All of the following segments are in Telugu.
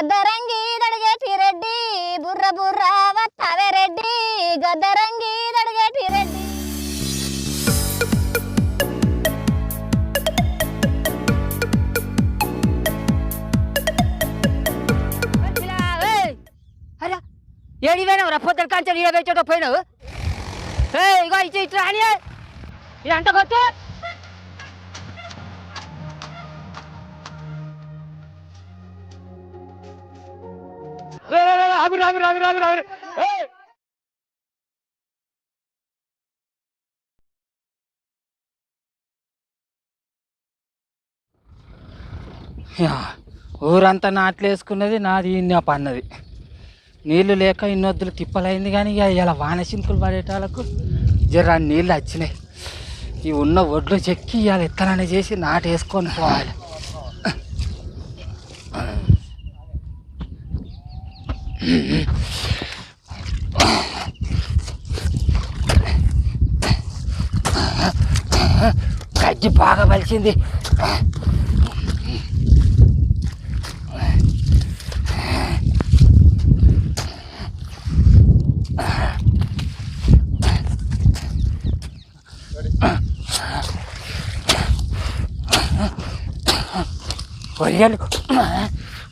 గద్దరంగి దడిగేటి రెడ్డి బుర్ర బుర్ర వత్తవే రెడ్డి. గద్దరంగి దడిగేటి రెడ్డి ఏడి పోయినావు రా పొద్దున కంచెలు ఈడ పెట్టేటో పోయినావు? ఇగో ఇచ్చి ఇట్లా అని ఇది అంత కొట్టు ఆగురు ఆగురు ఆగురు ఆగురు ఊరంతా నాట్లు వేసుకున్నది నాది ఇన్న పన్నది. నీళ్ళు లేక ఇన్నొద్దులు తిప్పలైంది కానీ ఇక ఇలా వాన చింతలు పడేటాలకు జర నీళ్ళు వచ్చినాయి ఈ ఉన్న ఒడ్లు చెక్కి ఇవాళ ఇత్తనాన్ని చేసి నాటు వేసుకొని పోవాలి. గడ్డి బాగా బలిసింది కొయ్యలు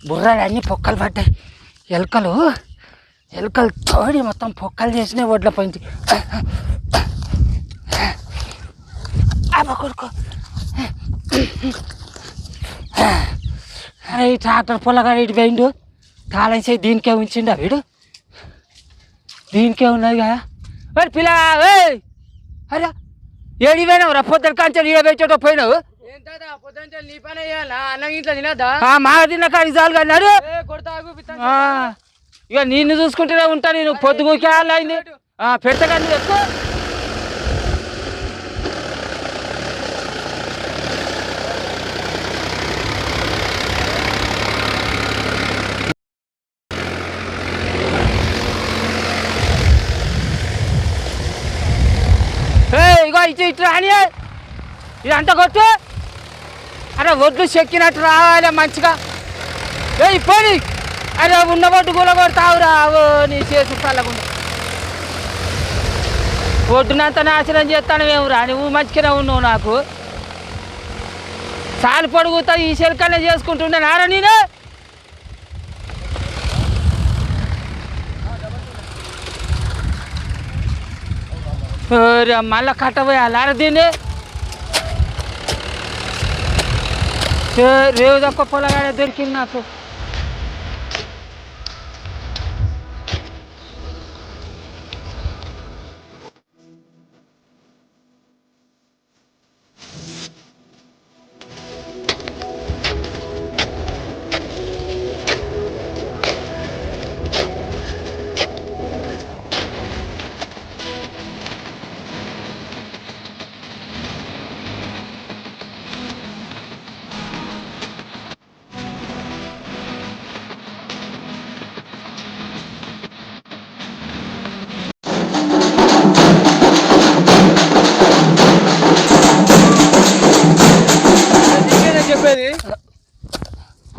బుర్రలు అన్నీ పొక్కలు పడ్డాయి. ఎలకలు? ఎలకలు తోడి మొత్తం పొక్కలు చేసినాయి ఒడ్ల పైంచి కొడుకు. అరే ఈ ట్రాక్టర్ పొలగాడు ఇటు పోయిండు. తాళం దీనికే ఉంచిండా వీడు? దీనికే ఉన్నది కదా? మరి పిల్ల అరే ఏడి పోయినావు రా పొద్దున కంచెలు ఈడ పెట్టేటో పోయినావు? మాట తిన్న చాలు అన్నాడు ఇక నిన్ను చూసుకుంటూనే ఉంటా నేను పొద్దుగుకే అయింది కానీ ఎక్కువ. ఇగో ఇటు ఇటు రాని ఇది అంత కొట్టు. అరే ఒడ్లు చెక్కినట్టు రావాలి మంచిగా. ఏ పోనీ. అరే ఉన్న ఒడ్డు కూడా కొడతావురా నీ చేసు పల్లకుండా ఒడ్డునంత నాశనం చేస్తాను మేము రా. నువ్వు మంచిగానే ఉన్నావు నాకు. చాలు పొడుగుతా ఈ చెలకనే చేసుకుంటున్నాను నారా నేను? ఓరే, మళ్ళా కట్టబోయాలారా దీన్ని? ఏ, రేవు తక్కువ పొలగాడే దొరికింది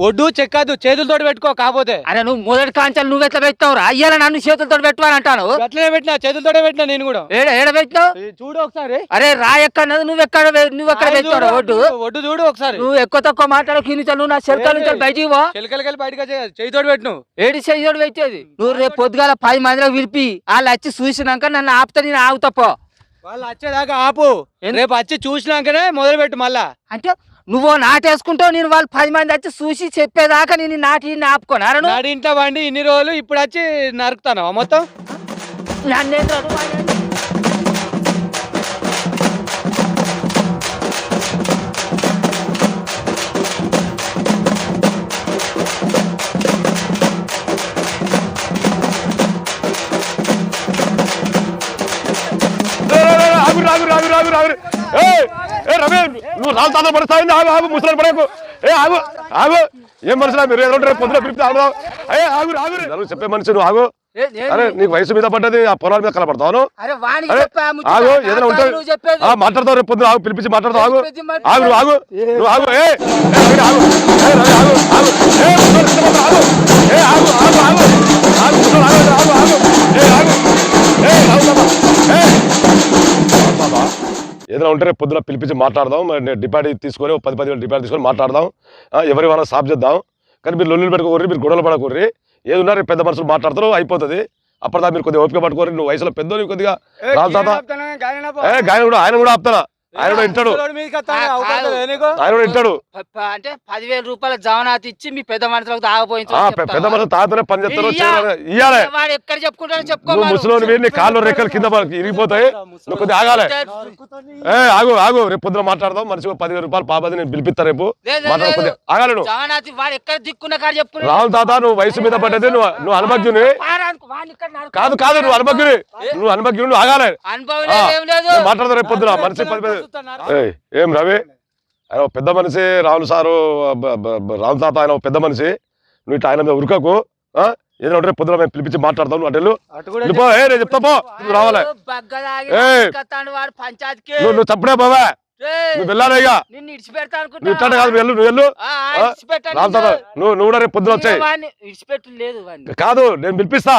ఒడ్డు చెక్కదు చేతులతో పెట్టుకో కాకపోతే అరే నువ్వు మొదటి కాంచాలు నువ్వు ఎట్లా పెట్టావురా? అయ్యాల నన్ను చేతులతో పెట్టుకోవాలి అంటాను. అట్లనే పెట్టినా? చేతులతోటే పెట్టినా నేను కూడా? ఏడ ఏడ పెట్టినావు? చూడు ఒకసారి. అరే రా ఎక్కడన్నది? నువ్వు ఎక్కడ నువ్వు ఎక్కడ పెట్టావు చూడు, ఒడ్డు? ఒడ్డు చూడు ఒకసారి. నువ్వు ఎక్కువ తక్కువ మాట్లాడు కింద నువ్వు నా చెలకల నుంచి? బయటికి పో. చిలకలకెళ్ళి బయటకు చేతితోటి పెట్టు ఏడి చెయ్యోడు పెట్టేది? నువ్వు రేపు పొద్దుగాల పది మందిలో పిలిపి వాళ్ళు వచ్చి చూసినాక నన్ను ఆపుతా నేను ఆగుతా పో. వాళ్ళు వచ్చేదాకా ఆపు. రేపు వచ్చి చూసినాకనే మొదలు పెట్టు మళ్ళా. అంటే నువ్వు నాటేసుకుంటావు నేను వాళ్ళు పది మంది వచ్చి చూసి చెప్పేదాకా నేను నాటి ఈయన్ని ఆపుకోను. అరే నువ్వు నాడింట్లో వండి ఇన్ని రోజులు ఇప్పుడు వచ్చి నరుకుతాను మొత్తం? నన్నేంద్రా ఏ రవి నువ్వు రాళ్ళు తాత పడతావు ఆగు ఆగు ముసలి పడకు ఏ ఆగు ఆగు. ఏం మనుషులా మీరు? ఏదో రేపు పొద్దున పిలిపితే ఆగుదాం ఏ ఆగు రాగు నలుగురు చెప్పే మనిషి నువ్వు ఆగు. అరే నీకు వయసు మీద పడ్డది ఆ పొలాల మీద ముచ్చట. ఆగు ఏదైనా ఉంటుంది నువ్వు చెప్పేది. ఆ మాట్లాడతావు రేపు పొద్దున ఆగు పిలిపించి మాట్లాడతావు ఆగు. ఆగు నువ్వు ఆగు నువ్వు ఆగు ఏ రవి, ఆగు రవి ఆగు ఆగు ఆగు. ఏదైనా ఉంటే రేపు పొద్దున పిలిపించి మాట్లాడదాం. డిపాజిట్ తీసుకొని పది పది వేలు డిపాజిట్ తీసుకొని మాట్లాడదాం. ఆ, ఎవరి వాళ్ళ సాఫ్ చేద్దాం. కానీ మీరు లొల్లులు పెట్టుకోర్రి మీరు గొడవలు పడకూర్రి. ఏది ఉన్నా రేపు పెద్ద మనుషులు మాట్లాడతారు అయిపోతుంది. అప్పటిదా మీరు కొద్దిగా ఓపిక పట్టుకోరు నువ్వు వయసులో పెద్ద కొద్దిగా గాయన కూడా ఆయన కూడా ఆపుతానా ఆయన వింటాడు. ఆయన ప- అంటే పదివేల రూపాయల జవనాతి ఇచ్చి మీ పెద్ద మనుషులకు ఆ, పె- పెద్ద మనుషులు తాతనే పని. ఇయ్యాలే. వాడు ఎక్కడ చెప్పుకుంటాడో చెప్పుకో ముసలోని నీ కాళ్ళు రెక్కలు కింద ఇరిగిపోతాయి. కొద్దిగా ఆగాలే. ఏ ఆగు ఆగు. రేపు పొద్దున మాట్లాడదాం. మనిషికి పదివేల రూపాయలు పాపది నేను పిలిపిస్తా రేపు. ఆగాలి నువ్వు. జవనాతి వాడు ఎక్కడ దిక్కున్న కాడ చెప్పుకున్నాడు? రాహుల్ తాత నువ్వు వయసు మీద పడ్డది. నువ్వు నువ్వు అనుభజ్ఞుని. కాదు కాదు నువ్వు అనుభజ్ఞుని. నువ్వు అనుభజ్ఞుని నువ్వు ఆగాలి. అనుభవం మాట్లాడతా రేపు పొద్దున. మనిషి పది ఏం రవి? ఆయన పెద్ద మనిషి రాహుల్ సారు రాహుల్ తాత ఆయన ఒక పెద్ద మనిషి. నువ్వు ఇట్లా ఆయన మీద ఉరకకు? ఏదైనా ఉంటే పొద్దున మేము పిలిపించి మాట్లాడతాం అటు నేను చెప్తా పో. నువ్వు రావాలి. నువ్వు నువ్వు చప్పుడే ఏయ్, నువ్వు వెళ్ళాలి ఇక. నువ్వు ఇట్లా కాదు వెళ్ళు నువ్వు వెళ్ళు. తాత నువ్వు నువ్వు కూడా రేపు పొద్దున వచ్చాయి. కాదు నేను పిలిపిస్తా.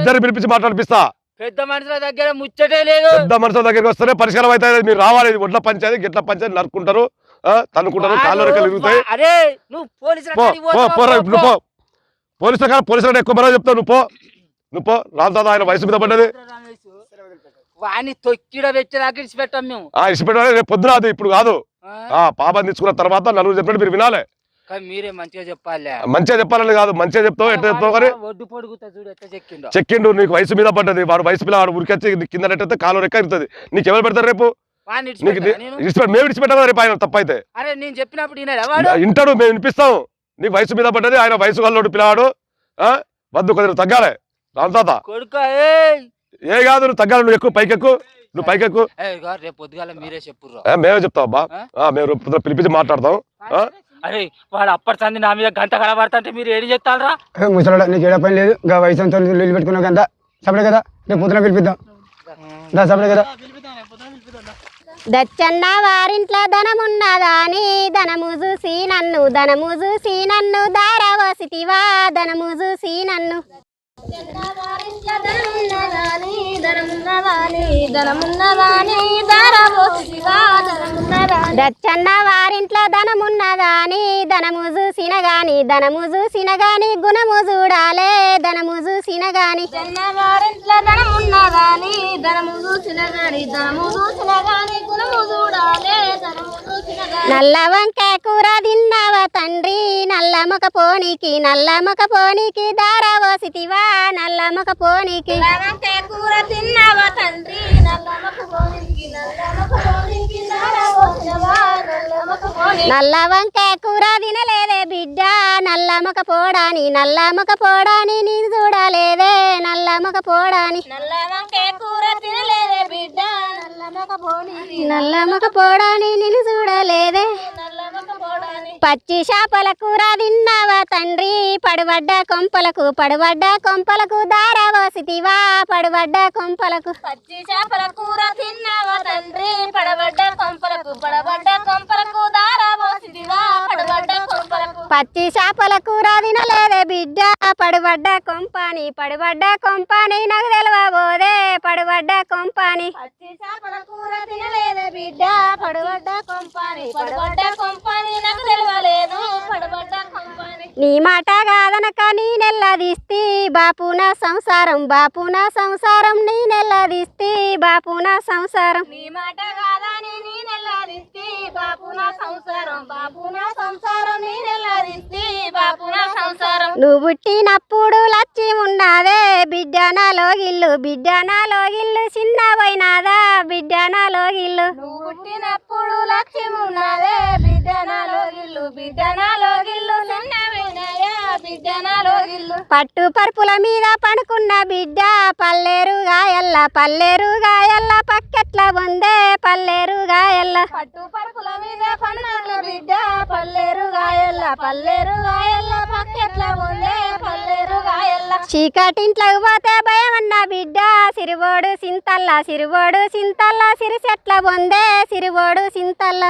ఇద్దరు పిలిపించి మాట్లాడిపిస్తా. పెద్ద మనుషుల దగ్గర ముచ్చటే లేదు. పెద్ద మనుషుల దగ్గరికి వస్తేనే పరిష్కారం అవుతుంది మీరు రావాలి ఒడ్ల పంచాయతీ గిట్ల పంచాయతీ నరుక్కుంటారు ఆ, తన్నుకుంటారు కాళ్ళు రెక్కలు ఇరుగుతాయి అరే నువ్వు పోలీసుల పో కాడికి పో పోతావా? పోరా పో, ఇప్పుడు పో. పో పోలీసుల కాడ పోలీసుల ఎక్కువ మరో చెప్తావు నువ్వు పో. నువ్వు పో. రామ్ ఆయన వయసు మీద పడ్డది. వాడిని తొక్కిడ పెట్టేదాకా ఇడిచిపెట్టాం మేము. రేపు పొద్దున అది ఇప్పుడు కాదు. పాపని తెచ్చుకున్న తర్వాత నలుగురు చెప్పినట్టు మీరు వినాలి. మీరే మంచిగా చెప్పాలి. మంచిగా చెప్పాలని కాదు మంచిగా చెప్తావు ఎట్లా చెప్తావు కానీ ఒడ్డు పొడుగుతా చూడు ఎట్లా చెక్కిండో. చెక్కిండు నీకు వయసు మీద పడ్డది వాడు వయసు పిల్ల వాడు ఉరికొచ్చి కింద నెట్టయితే కాలు రెక్క ఇరుతుంది నీకు ఎవరు పెడతారు రేపు? మేము రేపు ఆయన తప్పైతే. అరే నేను చెప్పినప్పుడు ఈయన వాడు? ఇంటాడు మేము వినిపిస్తాం. నీకు వయసు మీద పడ్డది ఆయన వయసు గల్లోడు పిల్లవాడు? వద్దు కొద్దిగా తగ్గాలి. రామ్ తాత. ఏ! కాదు నువ్వు తగ్గాలి నువ్వు ఎక్కువ పైకెక్కు. నువ్వు పైకెక్కు. రేపు పొద్దుగాల మీరే చెప్పుర్రు. ఏ, మేమే చెప్తాం అబ్బా. ఆ? ఆ, మేము పిలిపించి మాట్లాడతాం? అరే వాడు అప్పటి సంది నా మీద గంట కడబడతా మీరు ఏం చెప్తారా ముసలాడ నీకు ఏడ పని లేదు? ఇంకా వయసు అంతా నీళ్ళు పెట్టుకున్నావు కదా సపడే కదా? రేపు పొద్దున పిలిపిద్దాం. దా సపడే కదా? దచ్చన్న వారింట్లో ధనమున్నదా? అని ధనము చూసి నన్ను ధనము చూసి నన్ను దారవసితివా ధనము చూసి నన్ను. దచ్చన్న వారింట్లో ధనమున్నదా అని ధనము చూసిన గాని ధనము చూసిన గాని గుణము చూడాలే ధనము చూసిన గాని. వారింట్లో ధనమున్నదా అని ధనము చూసిన గాని ధనము చూసిన గాని గుణము చూడాలే నల్ల వంకాయ కూర తిన్నావా తండ్రి? నల్ల మొక పోనీకి నల్ల మొక పోనీకి దారా పోసితివా నల్ల మొక పోనీకి కూర తిన్నావా తండ్రి? నల్ల వంకాయ కూర తినలేదే బిడ్డ నల్ల మొక పోడాని నల్ల మొక పోడాని నేను చూడలేదే నల్ల మొక పోడాని నల్ల వంకాయ కూర తినలేదే బిడ్డ నల్ల మొక పోనీ నల్ల మొక పోడాని నేను చూడలేదే. పచ్చి చేపల కూర తిన్నావా తండ్రి? పడబడ్డ కొంపలకు పడుబడ్డ కొంపలకు దారా పోసితివా కొంపలకు. పచ్చి చేపల కూర తిన్నావా తండ్రి? పడబడ్డ కొంపలకు పడబడ్డ కొంపలకు దారా పోసితివా పడబడ్డ కొంపలకు పచ్చి చేపల కూర తినలేదే బిడ్డ. పడుబడ్డ కొంపాని పడుబడ్డ కొంపాని నాకు తెలవబోదే. పడుబడ్డ కొంపాని. పచ్చి చేపల కూర తినలేదే బిడ్డ. పడుబడ్డ కొంపాని పడుబడ్డ కొంపాని నాకు తెలవలేదు. పడుబడ్డ కొంపాని. నీ మాట కాదనక నీ నెల్లదిస్తి బాపున సంసారం బాపున సంసారం నీ నెల్లదిస్తి బాపున సంసారం. నీ మాట కాదని నీ నెల్లదిస్తి బాపున సంసారం బాపున సంసారం నీ నెల్లదిస్తి బాపున సంసారం నువ్వు పుట్టినప్పుడు లచ్చి ఉన్నదే బిడ్డ నాలో గిల్లు బిడ్డ నాలో గిల్లు చిన్న పోయినాదా బిడ్డ నాలో గిల్లు. నువ్వు పుట్టినప్పుడు లచ్చి ఉన్నదే బిడ్డ నాలో గిల్లు బిడ్డ నాలో గిల్లు చిన్న బిడ్డ నాలో గిల్లు. పట్టు పరుపుల మీద పడుకున్న బిడ్డ పల్లేరు గాయల్ల పల్లేరు గాయల్ల పక్కెట్ల బొందే పల్లేరు గాయల్ల పట్టు పరుపుల మీద పడుకున్న బిడ్డ పల్లేరు గాయల్ల పల్లేరు గాయల్ల పక్కెట్ల బొందే పల్లేరు గాయల్ల చీకటింట్లోకి పోతే భయం అన్న బిడ్డ సిరిబోడు సింతల్ల. సిరిబోడు సింతల్ల సిరి చెట్ల బొందే సిరిబోడు సింతల్ల.